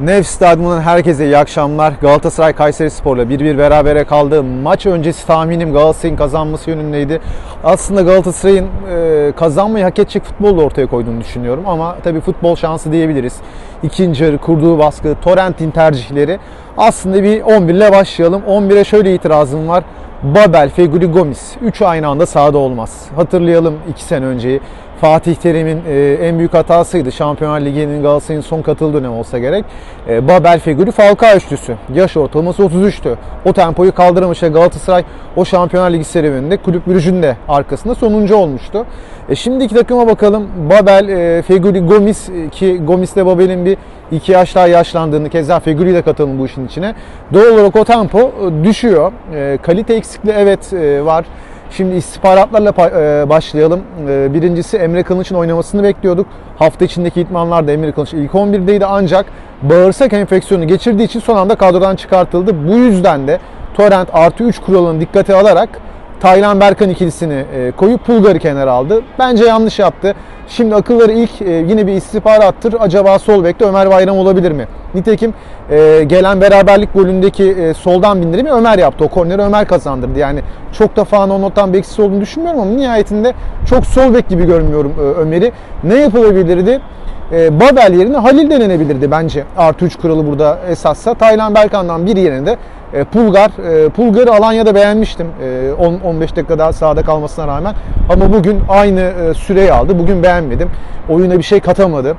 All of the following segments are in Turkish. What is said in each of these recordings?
Nev Stadyumu'ndan herkese iyi akşamlar. Galatasaray Kayseri Spor'la 1-1 berabere kaldı. Maç öncesi tahminim Galatasaray'ın kazanması yönündeydi. Aslında Galatasaray'ın e, kazanmayı hak edecek futbolu ortaya koyduğunu düşünüyorum. Ama tabii futbol şansı diyebiliriz. İkinci yarı kurduğu baskı, Torrent'in tercihleri. Aslında bir 11 ile başlayalım. 11'e şöyle itirazım var. Babel, Feguli, Gomis. Üçü aynı anda sahada olmaz. Hatırlayalım 2 sene önceyi. Fatih Terim'in e, en büyük hatasıydı. Şampiyonlar Ligi'nin Galatasaray'ın son katıl dönemi olsa gerek. E, Babel, Feguli, Falcao üçlüsü. Yaş ortalaması 33'tü. O tempoyu kaldıramış ve Galatasaray o Şampiyonlar Ligi serüveninde kulüp bürücünün de arkasında sonuncu olmuştu. E, şimdiki takıma bakalım. Babel, e, Feguli, Gomis ki Gomis'le Babel'in bir iki yaş daha yaşlandığını keza Feguli de katalım bu işin içine. Doğal olarak o tempo e, düşüyor. E, kalite eksikliği evet e, var. Şimdi istihbaratlarla başlayalım. Birincisi Emre Kılıç'ın oynamasını bekliyorduk. Hafta içindeki itmanlarda Emre Kılıç ilk 11'deydi ancak bağırsak enfeksiyonu geçirdiği için son anda kadrodan çıkartıldı. Bu yüzden de Torrent artı 3 kuralını dikkate alarak Taylan Berkan ikilisini koyup Pulgar'ı kenara aldı. Bence yanlış yaptı. Şimdi akılları ilk e, yine bir istihbarattır. Acaba sol bekte Ömer Bayram olabilir mi? Nitekim e, gelen beraberlik golündeki e, soldan bindirimi Ömer yaptı. O korneri Ömer kazandırdı. Yani çok da falan o nottan beksiz olduğunu düşünmüyorum ama nihayetinde çok sol bek gibi görmüyorum e, Ömer'i. Ne yapılabilirdi? E, Babel yerine Halil denenebilirdi bence. Artı 3 kuralı burada esassa. Taylan Berkan'dan bir yerine de e, Pulgar. E, Pulgar'ı Alanya'da beğenmiştim. E, 10-15 dakika daha sahada kalmasına rağmen. Ama bugün aynı süreyi aldı. Bugün beğenmedim. Oyuna bir şey katamadı.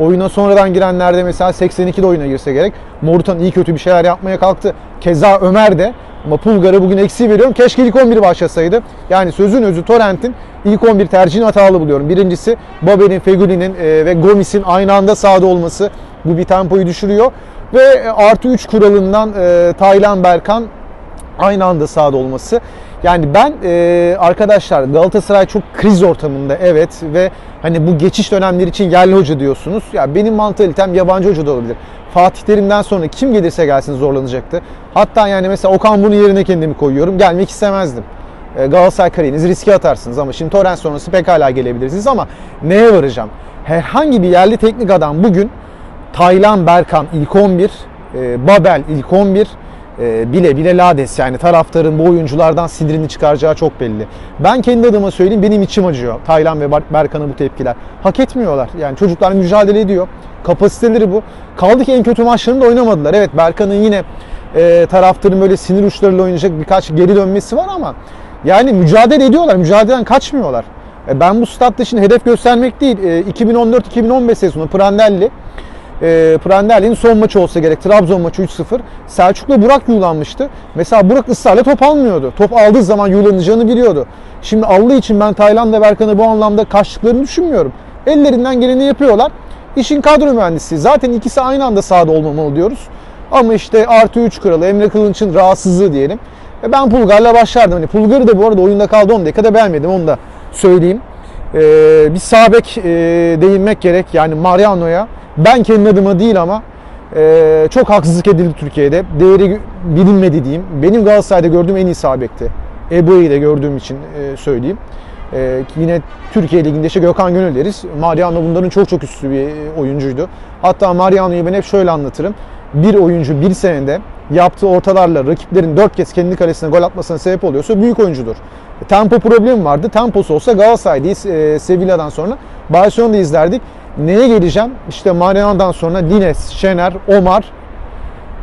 Oyuna sonradan girenlerde mesela 82'de oyuna girse gerek. Morutan iyi kötü bir şeyler yapmaya kalktı. Keza Ömer de. Ama Pulgar'a bugün eksiği veriyorum. Keşke ilk 11 başlasaydı. Yani sözün özü Torrent'in ilk 11 tercihini hatalı buluyorum. Birincisi Babel'in, Feguli'nin e, ve Gomis'in aynı anda sahada olması. Bu bir tempoyu düşürüyor. Ve e, artı 3 kuralından e, Taylan Berkan aynı anda sahada olması. Yani ben e, arkadaşlar Galatasaray çok kriz ortamında evet ve hani bu geçiş dönemleri için yerli hoca diyorsunuz. Ya benim mantalitem yabancı hoca da olabilir. Fatih Terim'den sonra kim gelirse gelsin zorlanacaktı. Hatta yani mesela Okan bunun yerine kendimi koyuyorum. Gelmek istemezdim. E, Galatasaray kariyerinizi riske atarsınız ama şimdi Torrent sonrası pekala gelebilirsiniz ama neye varacağım? Herhangi bir yerli teknik adam bugün Taylan Berkan ilk 11, e, Babel ilk 11, e, bile bile Lades yani taraftarın bu oyunculardan sinirini çıkaracağı çok belli. Ben kendi adıma söyleyeyim benim içim acıyor Taylan ve Ber- Berkan'a bu tepkiler. Hak etmiyorlar. Yani çocuklar mücadele ediyor. Kapasiteleri bu. Kaldı ki en kötü maçlarında oynamadılar. Evet Berkan'ın yine e, taraftarın böyle sinir uçlarıyla oynayacak birkaç geri dönmesi var ama yani mücadele ediyorlar. Mücadeleden kaçmıyorlar. E, ben bu statta şimdi hedef göstermek değil. E, 2014-2015 sezonu Prandelli e, Prandelli'nin son maçı olsa gerek. Trabzon maçı 3-0. Selçuk'la Burak yuğlanmıştı. Mesela Burak ısrarla top almıyordu. Top aldığı zaman yuğlanacağını biliyordu. Şimdi aldığı için ben Tayland ve Berkan'ı bu anlamda kaçtıklarını düşünmüyorum. Ellerinden geleni yapıyorlar. İşin kadro mühendisi. Zaten ikisi aynı anda sahada olmamalı diyoruz. Ama işte artı 3 kralı Emre Kılınç'ın rahatsızlığı diyelim. E ben Pulgar'la başlardım. Hani Pulgar'ı da bu arada oyunda kaldı 10 dakikada beğenmedim onu da söyleyeyim. Ee, bir sağ bek e, değinmek gerek. Yani Mariano'ya ben kendi adıma değil ama e, çok haksızlık edildi Türkiye'de. Değeri bilinmedi diyeyim. Benim Galatasaray'da gördüğüm en iyi sağ bekti. Ebu'yu de gördüğüm için e, söyleyeyim. E, yine Türkiye Ligi'nde işte Gökhan Gönül deriz. Mariano bunların çok çok üstü bir oyuncuydu. Hatta Mariano'yu ben hep şöyle anlatırım. Bir oyuncu bir senede yaptığı ortalarla rakiplerin dört kez kendi kalesine gol atmasına sebep oluyorsa büyük oyuncudur. Tempo problemi vardı. Temposu olsa Galatasaray değil e, Sevilla'dan sonra Barcelona'da izlerdik. Neye geleceğim? İşte Mariano'dan sonra Dines, Şener, Omar,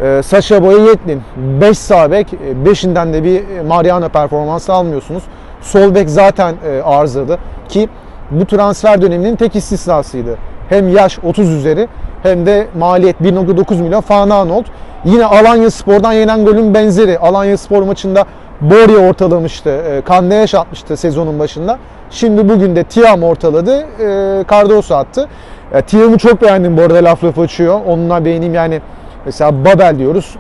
e, Saşa Boya, Yetlin. 5 sağ bek, 5'inden de bir Mariano performansı almıyorsunuz. Sol bek zaten e, arızadı ki bu transfer döneminin tek istisnasıydı. Hem yaş 30 üzeri hem de maliyet 1.9 milyon Fananold. Yine Alanya Spor'dan yenen golün benzeri. Alanya Spor maçında Borja ortalamıştı. E, Kandeyaş atmıştı sezonun başında. Şimdi bugün de Tiam ortaladı. E, Cardoso attı. Tiam'ı çok beğendim bu arada laf laf açıyor. Onunla beğeneyim yani mesela Babel diyoruz.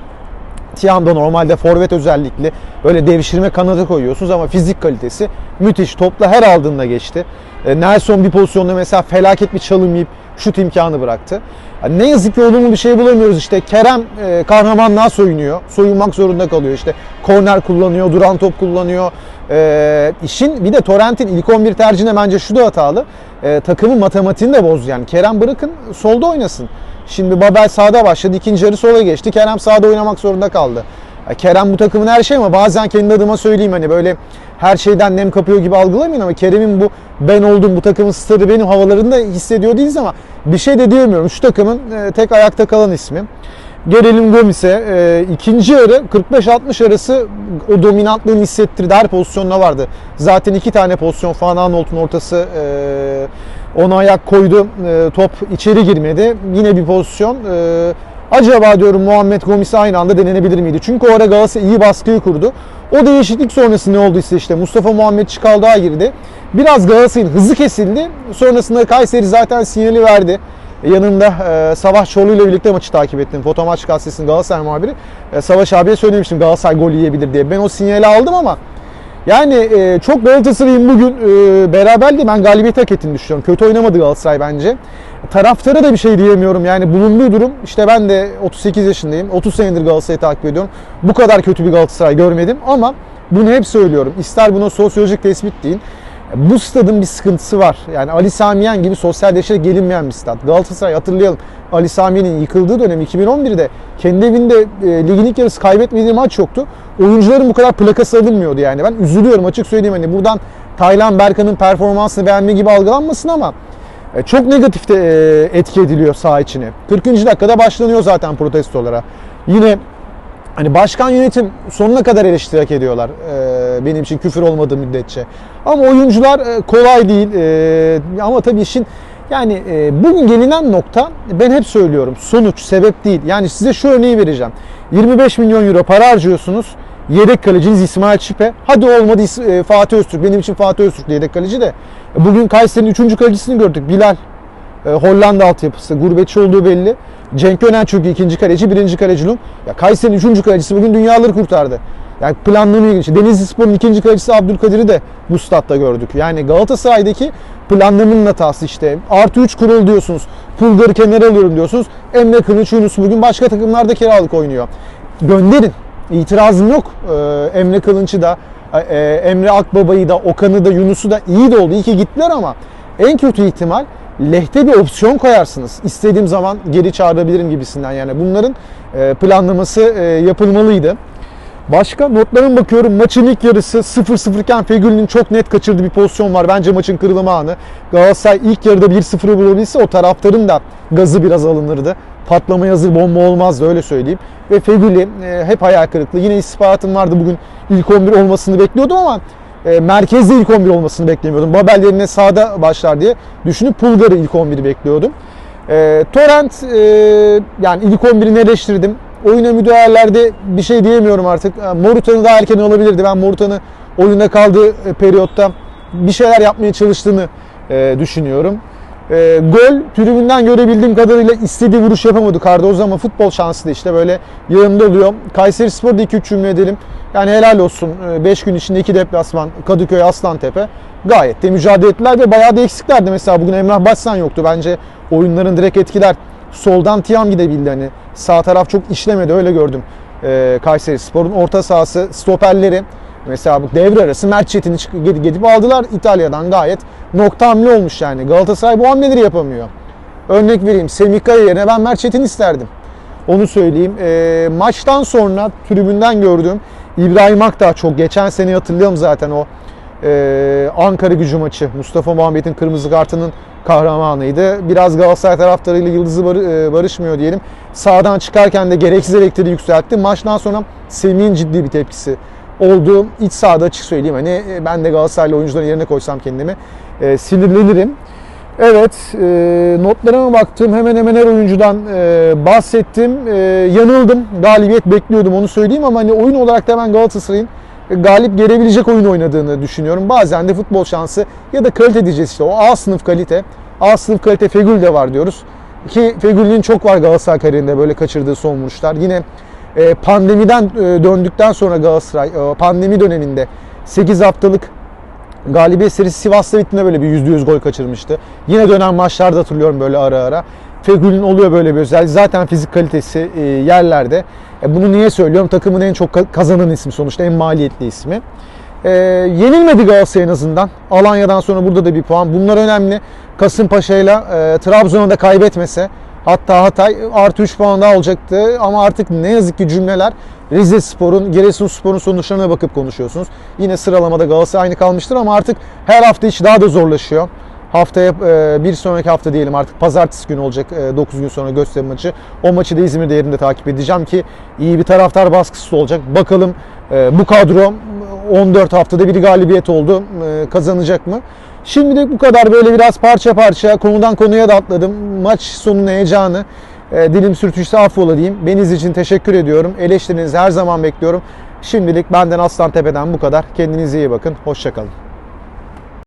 Tiam'da normalde forvet özellikli böyle devşirme kanadı koyuyorsunuz ama fizik kalitesi müthiş. Topla her aldığında geçti. E, Nelson bir pozisyonda mesela felaket bir çalım yiyip şut imkanı bıraktı. Yani ne yazık ki olumlu bir şey bulamıyoruz işte. Kerem e, kahramanlığa soyunuyor. Soyunmak zorunda kalıyor işte. Korner kullanıyor, duran top kullanıyor. E, işin bir de Torrent'in ilk 11 tercihine bence şu da hatalı. E, takımın matematiğini de bozdu yani. Kerem bırakın solda oynasın. Şimdi Babel sağda başladı. ikinci yarı sola geçti. Kerem sağda oynamak zorunda kaldı. Ya Kerem bu takımın her şeyi ama bazen kendi adıma söyleyeyim hani böyle her şeyden nem kapıyor gibi algılamayın ama Kerem'in bu ben oldum bu takımın starı benim havalarını da hissediyor değiliz ama bir şey de diyemiyorum. Şu takımın e, tek ayakta kalan ismi. Gelelim Gomis'e. E, ikinci yarı 45-60 arası o dominantlığını hissettirdi. Her pozisyonda vardı. Zaten iki tane pozisyon. Van Aanholt'un ortası e, ona ayak koydu. E, top içeri girmedi. Yine bir pozisyon. E, acaba diyorum Muhammed Gomis aynı anda denenebilir miydi? Çünkü o ara Galatasaray iyi baskıyı kurdu. O değişiklik sonrası ne oldu ise işte Mustafa Muhammed Çıkaldağ'a girdi. Biraz Galatasaray'ın hızı kesildi. Sonrasında Kayseri zaten sinyali verdi. Yanımda e, Savaş Çorlu ile birlikte maçı takip ettim. Fotomaç gazetesinin Galatasaray muhabiri. E, Savaş abiye söylemiştim Galatasaray gol yiyebilir diye. Ben o sinyali aldım ama yani e, çok Galatasaray'ın bugün e, beraberliği ben galibiyet hak ettiğini düşünüyorum. Kötü oynamadı Galatasaray bence. Taraftara da bir şey diyemiyorum. Yani bulunduğu durum işte ben de 38 yaşındayım. 30 senedir Galatasaray'ı takip ediyorum. Bu kadar kötü bir Galatasaray görmedim ama bunu hep söylüyorum. İster buna sosyolojik tespit deyin. Bu stadın bir sıkıntısı var. Yani Ali Samiyen gibi sosyalleşerek gelinmeyen bir stad. Galatasaray hatırlayalım. Ali Samiyen'in yıkıldığı dönem 2011'de kendi evinde e, ligin ilk yarısı kaybetmediği maç yoktu. Oyuncuların bu kadar plakası alınmıyordu yani. Ben üzülüyorum açık söyleyeyim hani buradan Taylan Berkan'ın performansını beğenme gibi algılanmasın ama e, çok negatif de e, etki ediliyor saha içine. 40. dakikada başlanıyor zaten protestolara. Yine Hani başkan yönetim sonuna kadar eleştiri hak ediyorlar. Ee, benim için küfür olmadığı müddetçe. Ama oyuncular e, kolay değil. Ee, ama tabii işin yani e, bugün gelinen nokta ben hep söylüyorum sonuç sebep değil. Yani size şu örneği vereceğim. 25 milyon euro para harcıyorsunuz. Yedek kaleciniz İsmail Çipe. Hadi olmadı e, Fatih Öztürk. Benim için Fatih Öztürk de yedek kaleci de. Bugün Kayseri'nin 3. kalecisini gördük. Bilal. E, Hollanda altyapısı. Gurbetçi olduğu belli. Cenk Önen çünkü ikinci kaleci, birinci kaleci Lum. Ya Kayseri'nin üçüncü kalecisi bugün dünyaları kurtardı. Yani planlanıyor ilginç. Denizli Spor'un ikinci kalecisi Abdülkadir'i de bu statta gördük. Yani Galatasaray'daki planlamanın hatası işte. Artı 3 kurul diyorsunuz. Pulgar'ı kenara alıyorum diyorsunuz. Emre Kılıç Yunus bugün başka takımlarda kiralık oynuyor. Gönderin. İtirazım yok. Ee, Emre Kılınç'ı da, e, Emre Akbaba'yı da, Okan'ı da, Yunus'u da iyi de oldu. İyi ki gittiler ama en kötü ihtimal lehte bir opsiyon koyarsınız. İstediğim zaman geri çağırabilirim gibisinden yani bunların e, planlaması e, yapılmalıydı. Başka notlarıma bakıyorum. Maçın ilk yarısı 0-0 iken Fegül'ün çok net kaçırdığı bir pozisyon var. Bence maçın kırılma anı. Galatasaray ilk yarıda 1-0'ı bulabilse o taraftarın da gazı biraz alınırdı. Patlamaya hazır bomba olmazdı öyle söyleyeyim. Ve Fegül'ü e, hep hayal kırıklığı. Yine ispatım vardı bugün ilk 11 olmasını bekliyordum ama e, merkezde ilk 11 olmasını beklemiyordum. Babel yerine sağda başlar diye düşünüp Pulgar'ı ilk 11'i bekliyordum. E, Torrent e, yani ilk 11'ini eleştirdim. Oyuna müdahalelerde bir şey diyemiyorum artık. E, Morutan'ı daha erken alabilirdi. Ben Morutan'ı oyunda kaldığı e, periyotta bir şeyler yapmaya çalıştığını e, düşünüyorum. E, gol tribünden görebildiğim kadarıyla istediği vuruş yapamadı Cardozo ama futbol şanslı işte böyle yanımda oluyor. Kayseri Spor'da 2-3 cümle edelim. Yani helal olsun 5 gün içinde 2 deplasman Kadıköy Aslantepe gayet de mücadele ettiler ve bayağı da eksiklerdi. Mesela bugün Emrah Başsan yoktu. Bence oyunların direkt etkiler. Soldan Tiam gidebildi hani. Sağ taraf çok işlemedi öyle gördüm. E, Kayseri Spor'un orta sahası stoperleri Mesela bu devre arası Mert Çetin'i gidip, gidip aldılar İtalya'dan gayet nokta hamle olmuş yani. Galatasaray bu hamleleri yapamıyor. Örnek vereyim Semikaya yerine ben Mert Çetin isterdim. Onu söyleyeyim. E, maçtan sonra tribünden gördüğüm İbrahim Akdağ çok geçen sene hatırlıyorum zaten o e, Ankara gücü maçı. Mustafa Muhammed'in kırmızı kartının kahramanıydı. Biraz Galatasaray taraftarıyla yıldızı bar, e, barışmıyor diyelim. Sağdan çıkarken de gereksiz elektriği yükseltti. Maçtan sonra Semih'in ciddi bir tepkisi oldu. İç sahada açık söyleyeyim. Hani e, ben de Galatasaraylı oyuncuların yerine koysam kendimi e, sinirlenirim. Evet, e, notlarıma baktım. Hemen hemen her oyuncudan e, bahsettim. E, yanıldım. Galibiyet bekliyordum onu söyleyeyim ama hani oyun olarak da ben Galatasaray'ın galip gelebilecek oyun oynadığını düşünüyorum. Bazen de futbol şansı ya da kalite diyeceğiz işte. O A sınıf kalite. A sınıf kalite Fegül de var diyoruz. Ki Fegül'ün çok var Galatasaray kariyerinde böyle kaçırdığı son vuruşlar. Yine e, pandemiden e, döndükten sonra Galatasaray e, pandemi döneminde 8 haftalık galibiyet serisi Sivas'ta bittiğinde böyle bir %100 gol kaçırmıştı. Yine dönen maçlarda hatırlıyorum böyle ara ara. Fegül'ün oluyor böyle bir özellik. Zaten fizik kalitesi yerlerde. Bunu niye söylüyorum? Takımın en çok kazanan ismi sonuçta en maliyetli ismi. E, yenilmedi Galatasaray en azından. Alanya'dan sonra burada da bir puan. Bunlar önemli. Kasımpaşa'yla e, Trabzon'a da kaybetmese hatta Hatay artı 3 puan daha olacaktı ama artık ne yazık ki cümleler Rize Spor'un, Giresun Spor'un sonuçlarına bakıp konuşuyorsunuz. Yine sıralamada Galatasaray aynı kalmıştır ama artık her hafta iş daha da zorlaşıyor. Haftaya e, bir sonraki hafta diyelim artık pazartesi günü olacak 9 gün sonra Göztepe maçı. O maçı da İzmir'de yerinde takip edeceğim ki iyi bir taraftar baskısı olacak. Bakalım e, bu kadro 14 haftada bir galibiyet oldu. E, Kazanacak mı? Şimdilik bu kadar böyle biraz parça parça konudan konuya da atladım. Maç sonunun heyecanı. E, dilim sürtüşse affola diyeyim. Beni izlediğiniz için teşekkür ediyorum. Eleştirinizi her zaman bekliyorum. Şimdilik benden Aslan Tepe'den bu kadar. Kendinize iyi bakın. Hoşçakalın.